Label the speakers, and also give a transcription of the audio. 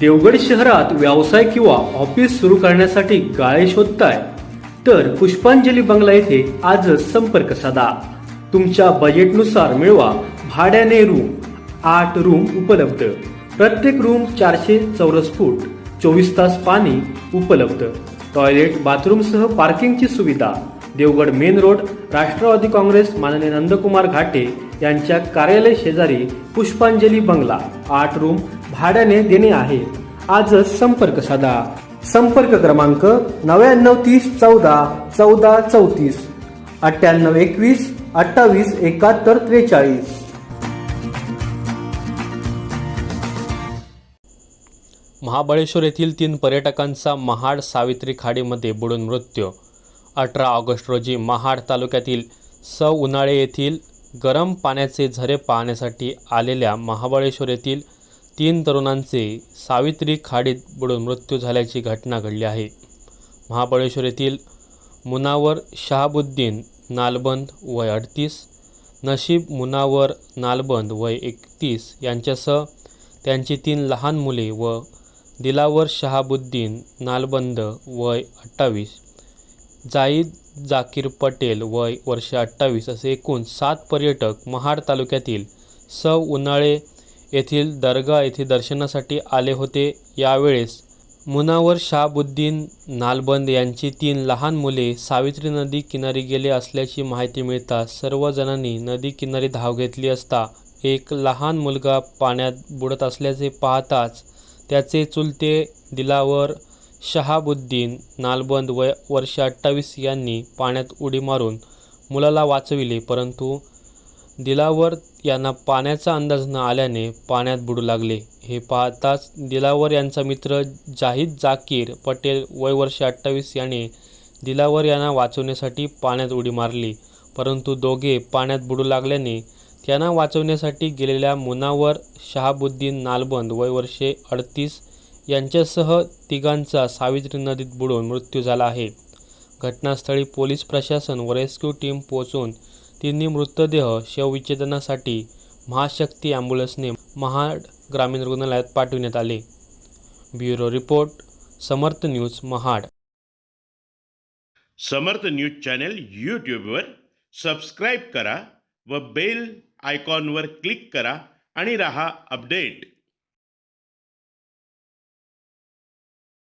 Speaker 1: देवगड शहरात व्यवसाय किंवा ऑफिस सुरू करण्यासाठी गाळे शोधताय? तर पुष्पांजली बंगला येथे आजच संपर्क साधा. तुमच्या बजेटनुसार मिळवा भाड्याने रूम आठ रूम उपलब्ध. प्रत्येक रूम चारशे चौरस फूट चोवीस तास पाणी उपलब्ध. टॉयलेट बाथरूमसह पार्किंगची सुविधा. देवगड मेन रोड राष्ट्रवादी काँग्रेस माननीय नंदकुमार घाटे यांच्या कार्यालय शेजारी पुष्पांजली बंगला आठ रूम भाड्याने देणे आहे. आजच संपर्क साधा. संपर्क क्रमांक नव्याण्णव तीस चौदा चौदा चौतीस अठ्ठ्याण्णव एकवीस अठ्ठावीस एकाहत्तर त्रेचाळीस.
Speaker 2: महाबळेश्वर येथील तीन पर्यटकांचा महाड सावित्री खाडीमध्ये बुडून मृत्यू. अठरा ऑगस्ट रोजी महाड तालुक्यातील स उन्हाळे येथील गरम पाण्याचे झरे पाहण्यासाठी आलेल्या महाबळेश्वर येथील तीन तरुणांचे सावित्री खाडीत बुडून मृत्यू झाल्याची घटना घडली आहे. महाबळेश्वर येथील मुनावर शहाबुद्दीन नालबंद वय अडतीस नशीब मुनावर नालबंद वय एकतीस यांच्यासह त्यांची तीन लहान मुले व दिलावर शहाबुद्दीन नालबंद वय अठ्ठावीस जाईद जाकीर पटेल वय वर्ष अठ्ठावीस असे एकूण सात पर्यटक महाड तालुक्यातील स उन्हाळे येथील दर्गा येथे दर्शनासाठी आले होते. यावेळेस मुनावर शाहबुद्दीन नालबंद यांची तीन लहान मुले सावित्री नदी किनारी गेले असल्याची माहिती मिळताच सर्वजणांनी नदी किनारी धाव घेतली असता एक लहान मुलगा पाण्यात बुडत असल्याचे पाहताच त्याचे चुलते दिलावर शहाबुद्दीन नालबंद वय वर्ष अठ्ठावीस यांनी पाण्यात उडी मारून मुलाला वाचविले परंतु दिलावर यांना पाण्याचा अंदाज न आल्याने पाण्यात बुडू लागले. हे पाहताच दिलावर यांचा मित्र जाहीद जाकीर पटेल वय वर्ष अठ्ठावीस याने दिलावर यांना वाचवण्यासाठी पाण्यात उडी मारली परंतु दोघे पाण्यात बुडू लागल्याने त्यांना वाचवण्यासाठी गेलेल्या मुनावर शहाबुद्दीन नालबंद वय वर्षे अडतीस यांच्यासह तिघांचा सावित्री नदीत बुडून मृत्यू झाला आहे. घटनास्थळी पोलीस प्रशासन व रेस्क्यू टीम पोहोचून तिन्ही मृतदेह शवविच्छेदनासाठी महाशक्ती ॲम्ब्युलन्सने महाड ग्रामीण रुग्णालयात पाठविण्यात आले. Bureau report Samarth news Mahad.
Speaker 3: Samarth news channel यूट्यूबवर सबस्क्राईब करा व बेल आयकॉनवर क्लिक करा आणि रहा अपडेट.